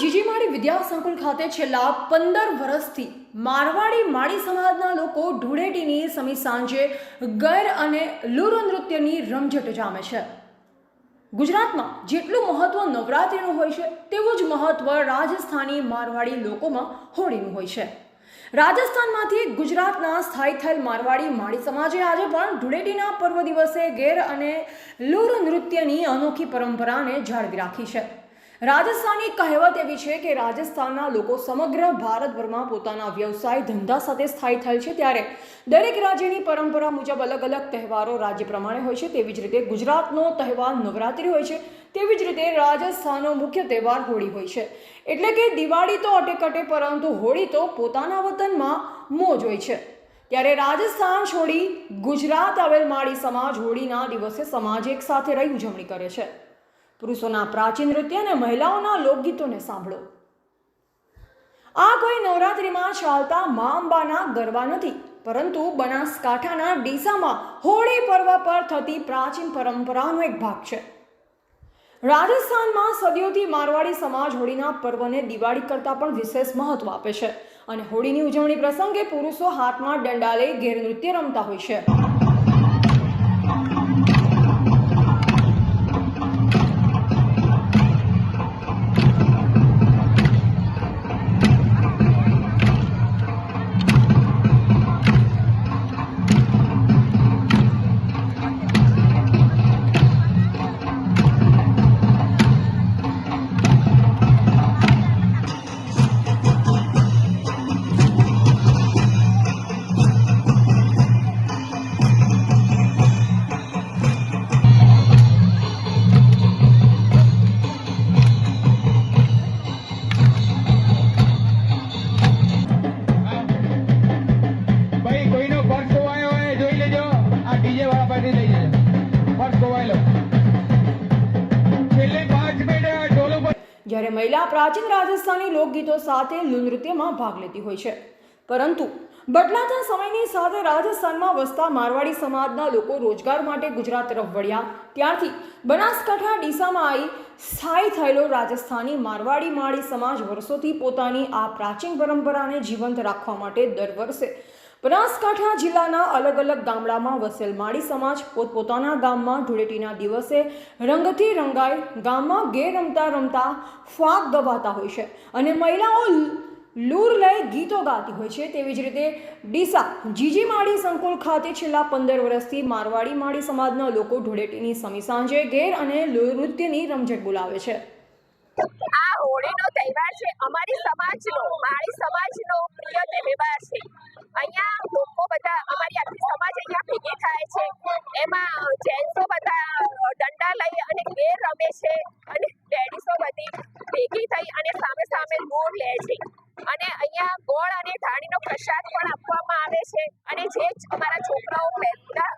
જીજીમાળી વિદ્યા સંકુલ ખાતે છેલ્લા પંદર વર્ષથી મારવાડી માળી સમાજના લોકો ધૂળેટીની સમી સાંજે ગૈર અને લુર નૃત્યની રમઝટ જામે છે. ગુજરાતમાં જેટલું મહત્વ નવરાત્રિનું હોય છે, તેવું જ મહત્વ રાજસ્થાની મારવાડી લોકોમાં હોળીનું હોય છે. રાજસ્થાનમાંથી ગુજરાતના સ્થાયી થયેલ મારવાડી માળી સમાજે આજે પણ ધૂળેટીના પર્વ દિવસે ગેર અને લૂર નૃત્યની અનોખી પરંપરાને જાળવી રાખી છે. રાજસ્થાની કહેવત એવી છે કે રાજસ્થાનના લોકો સમગ્ર ભારતભરમાં પોતાના વ્યવસાય ધંધા સાથે સ્થાયી થયેલ છે. ત્યારે દરેક રાજ્યની પરંપરા મુજબ અલગ અલગ તહેવારો રાજ્ય પ્રમાણે હોય છે. તેવી જ રીતે ગુજરાતનો તહેવાર નવરાત્રિ હોય છે. તેવી જ રીતે રાજસ્થાનનો મુખ્ય તહેવાર હોળી હોય છે. એટલે કે દિવાળી તો અટેકટે પરંતુ હોળી તો પોતાના વતનમાં મોજ હોય છે. ત્યારે રાજસ્થાન છોડી ગુજરાત આવેલ માળી સમાજ હોળીના દિવસે સમાજ એક સાથે રહી ઉજવણી કરે છે. પુરુષોના પ્રાચીન નૃત્ય અને મહિલાઓના લોકગીતોને સાંભળો. આ કોઈ નવરાત્રિમાં ચાલતા મા અંબાના ગરબા નથી, પરંતુ બનાસકાંઠાના ડીસામાં હોળી પર્વ પર થતી પ્રાચીન પરંપરાનો એક ભાગ છે. રાજસ્થાનમાં સદીઓથી મારવાડી સમાજ હોળીના પર્વને દિવાળી કરતાં પણ વિશેષ મહત્વ આપે છે અને હોળીની ઉજવણી પ્રસંગે પુરુષો હાથમાં દંડા લઈ ઘેર નૃત્ય રમતા હોય છે. મહિલા પ્રાચીન રાજસ્થાની લોકગીતો સાથે નૃત્યમાં ભાગ લેતી હોય છે. પરંતુ બદલાતા સમયની સાથે રાજસ્થાનમાં વસતા મારવાડી સમાજના લોકો રોજગાર માટે ગુજરાત તરફ વળ્યા. ત્યારથી બનાસકાંઠા, ડીસામાં આવી સ્થાયી થયેલો રાજસ્થાની મારવાડી માળી સમાજ વર્ષોથી પોતાની આ પ્રાચીન પરંપરાને જીવંત રાખવા માટે દર વર્ષે બનાસકાંઠા જિલ્લાના અલગ અલગ ગામડામાં વસેલ માળી સમાજ પોતપોતાના ગામમાં ધૂળેટીના દિવસે રંગથી રંગાઈ ગામમાં ગે રમતા રમતા ફાક ગવાતા હોય છે અને મહિલાઓ લૂર લઈ ગીતો ગાતી હોય છે. તેવી જ રીતે ડીસા, જીજી માળી સંકુલ ખાતે છેલ્લા પંદર વર્ષથી મારવાડી માળી સમાજના લોકો ધૂળેટીની સમી સાંજે ગેર અને નૃત્યની રમઝટ બોલાવે છે. આ હોળીનો તહેવાર છે. અમારી સમાજનો, માળી સમાજનો પ્રિય તહેવાર છે અહીંયા લોકો બધા અમારી આખી સમાજ અહીંયા ભેગી થાય છે એમાં જેન્ટ્સો બધા દંડા લઈ અને ગેર રમે છે અને લેડીઝો બધી ભેગી થઈ અને સામે સામે લૂર લે છે અને અહીંયા ધાણીનો પ્રસાદ પણ આપવામાં આવે છે અને જે જ અમારા છોકરાઓ પહેલા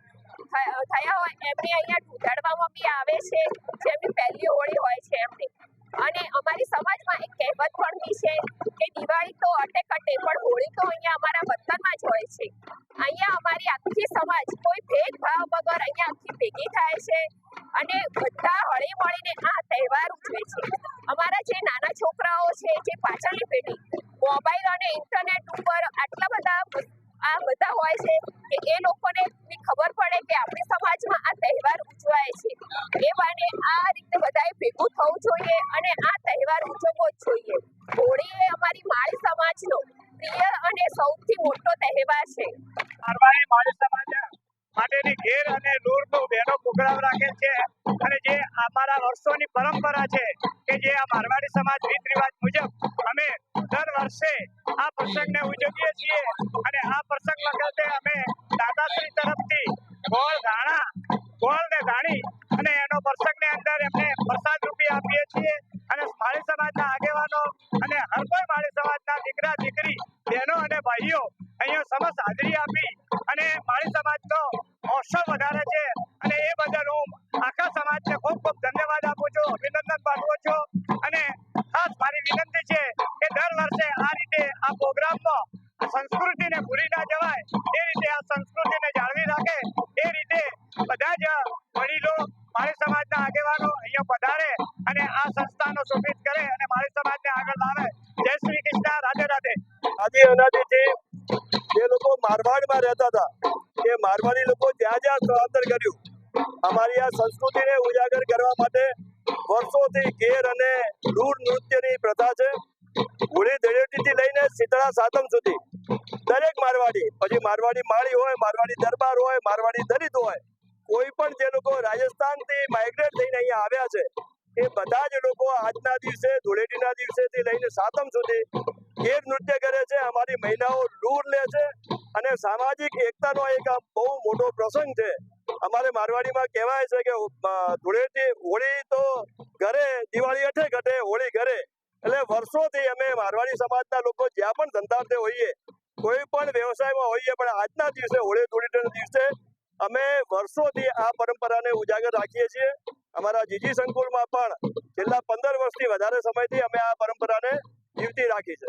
થયા હોય એમને અહીંયા ઢૂંઢાડવામાં બી આવે છે. જેમની પહેલી હોળી હોય છે એમની. અને અમારી સમાજમાં એક કહેવત પણ બી છે કે દિવાળી તો અટે કટે, પણ હોળી તો અહીંયા અમારા વતનમાં જ હોય છે. અહીંયા અમારી આખી સમાજ કોઈ ભેદભાવ વગર અહીંયા આખી ભેગી થાય છે અને બધા હળી મળીને આ તહેવાર ઉજવે છે. અમારા જે નાના છોકરાઓ છે, જે પાછળની પેઢી મોબાઈલ અને ઇન્ટરનેટ ઉપર આટલા બધા આ બધા હોય છે કે એ લોકોને ખબર પડે કે આપણી સમાજમાં આ તહેવાર ઉજવાય છે. એ માટે આ રીતે બધાએ ભેગું થવું જોઈએ અને આ તહેવાર ઉજવવો જ જોઈએ. હોળી એ અમારી માળી સમાજનો પ્રિય અને સૌથી મોટો તહેવાર છે. માળી સમાજ માટેની ઘેર અને લૂરનો બહેનો પ્રોગ્રામ રાખે છે અને જે અમારા વર્ષોની પરંપરા છે કે જે આ મારવાડી સમાજ રીત રિવાજ મુજબ અમે દર વર્ષે આ પ્રસંગને ઉજવીએ છીએ અને આ પ્રસંગ વખતે અમે દાદાશ્રી તરફથી ગોળ ધાણા, ગોળ ને ધાણી અને એનો પ્રસંગની અંદર એમને પ્રસાદ બધા જ વડીલો મારી સમાજના આગેવાનો અહીંયા પધારે અને આ સંસ્થાનો શોભિત કરે અને મારી સમાજને આગળ લાવે. જય શ્રી કૃષ્ણ, રાધે રાધે. આદિ અનાદિથી જે લોકો મારવાડમાં રહેતા હતા, એ મારવાડી લોકો જ્યાં જ્યાં સ્થળાંતર કર્યું, અમારી આ સંસ્કૃતિને ઉજાગર કરવા માટે વર્ષોથી ઘેર અને દૂર નૃત્યની પ્રથા છે. હોળી ધડેટીથી લઈને શીતળા સાતમ સુધી દરેક મારવાડી, પછી મારવાડી માળી હોય, મારવાડી દરબાર હોય, મારવાડી દલિત હોય કોઈ પણ જે લોકો રાજસ્થાનથી માઇગ્રેટ થઈને અહીંયા આવ્યા છે, એ બધા જ લોકો આજના દિવસે, ધૂળેટીના દિવસેથી લઈને સાતમ સુધી ગેર નૃત્ય કરે છે, અમારી મહિલાઓ લૂર લે છે અને સામાજિક એકતાનો એક બહુ મોટો પ્રસંગ છે. અમારે મારવાડીમાં કહેવાય છે કે ધૂળેટી હોળી તો ઘરે, દિવાળી અઠે ઘટે, હોળી ઘરે. એટલે વર્ષોથી અમે મારવાડી સમાજના લોકો જ્યાં પણ ધંધાર્થે હોઈએ, કોઈ પણ વ્યવસાયમાં હોઈએ, પણ આજના દિવસે હોળી ધૂળેટીના દિવસે અમે વર્ષોથી આ પરંપરાને ઉજાગર રાખીએ છીએ. અમારા જીજી સંકુલમાં પણ છેલ્લા પંદર વર્ષથી વધારે સમયથી અમે આ પરંપરાને જીવતી રાખી છે.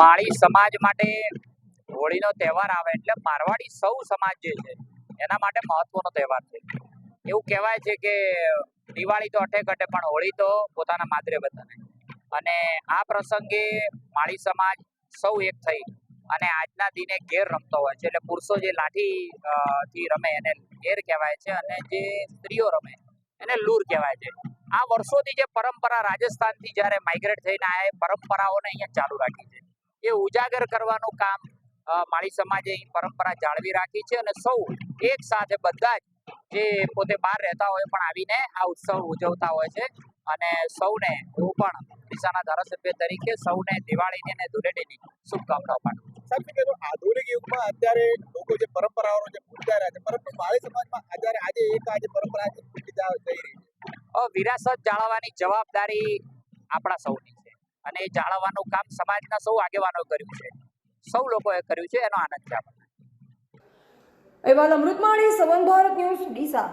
માળી સમાજ માટે હોળીનો તહેવાર આવે એટલે મારવાડી સૌ સમાજ જે છે, એના માટે મહત્વનો તહેવાર છે. એવું કહેવાય છે કે દિવાળી તો અઠે ઘટે, પણ હોળી તો પોતાના માદરે બધાને. અને આ પ્રસંગે માળી સમાજ સૌ એક થઈ અને આજના દિને ઘેર રમતો હોય છે. એટલે પુરુષો જે લાઠી થી રમે એને ઘેર કહેવાય છે અને જે સ્ત્રીઓ રમે એને લૂર કહેવાય છે. આ વર્ષોથી જે પરંપરા રાજસ્થાનથી જ્યારે માઇગ્રેટ થઈને આ પરંપરાઓને અહીંયા ચાલુ રાખી છે. એ ઉજાગર કરવાનું કામ માળી સમાજે અહીં પરંપરા જાળવી રાખી છે અને સૌ એક સાથે બધા જ જે પોતે બહાર રહેતા હોય પણ આવીને આ ઉત્સવ ઉજવતા હોય છે. અને સૌને હું પણ ડીસાના ધારાસભ્ય તરીકે સૌને દિવાળીની અને ધૂળેટીની શુભકામનાઓ પાઠવું. સાહેબ કે આધુનિક યુગમાં અત્યારે લોકો જે પરંપરાઓનો જે ભૂલતા રહ્યા છે પરંતુ માળી સમાજમાં અત્યારે આજે એક આજે પરંપરા છે ભૂલી જઈ રહી છે. વિરાસત જાળવવાની જવાબદારી આપણા સૌની છે અને એ જાળવવાનું કામ સમાજના સૌ આગેવાનો કર્યું છે. સૌ લોકોએ કર્યું છે એનો આનંદ છે આપણને અહેવાલ અમૃતમાળી સવન ભારત ન્યૂઝ ડીસા.